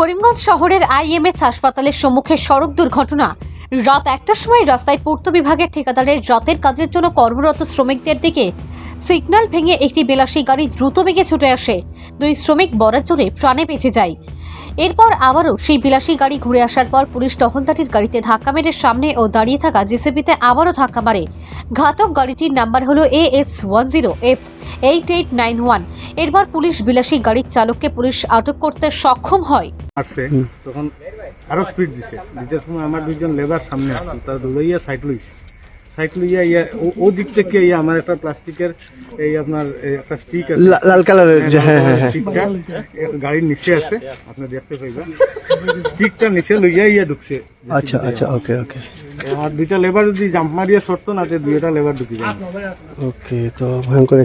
করিমগঞ্জ শহরের আইএমএস হাসপাতালের সম্মুখে সড়ক দুর্ঘটনা। রাত একটার সময় রাস্তায় পূর্ত বিভাগের ঠিকাদারের রাতের কাজের জন্য কর্মরত শ্রমিকদের দিকে সিগন্যাল ভেঙে একটি বিলাসী গাড়ি দ্রুত বেগে ছুটে আসে। দুই শ্রমিক বরাজোরে প্রাণে বেঁচে যায়। এরপর আবারও সেই বিলাসী গাড়ি ঘুরে আসার পর পুলিশ টহলদারির গাড়িতে ধাক্কা মেরে সামনে ও দাঁড়িয়ে থাকা জেসিবিতে আবারও ধাক্কা মারে। ঘাতক গাড়িটির নাম্বার হলো A S one zero F eight eight nine one. এরপর পুলিশ বিলাসী গাড়ির চালককে পুলিশ আটক করতে সক্ষম হয়। আসছে তখন আরও স্পিড দিছে। দিতে সময় আমার দুইজন লেবার সামনে আসছে তারা দৌড়াইয়া সাইড লইছে। সাইড লইয়া ইয়া ও- দিক থেকে ইয়া আমার একটা প্লাস্টিকের এই আপনার একটা স্টিক আছে। লাল কালারের হ্যাঁ হ্যাঁ হ্যাঁ স্টিকটা গাড়ির নিচে আছে আপনি দেখতে পাইবেন। স্টিকটা নিচে লইয়া ইয়া ঢুকছে। আচ্ছা আচ্ছা ওকে ওকে আমার দুইটা লেবার যদি জাম্প মারিয়া সরতো না তে দুইটা লেবার ঢুকি যায় ওকে তো ভয়ঙ্কর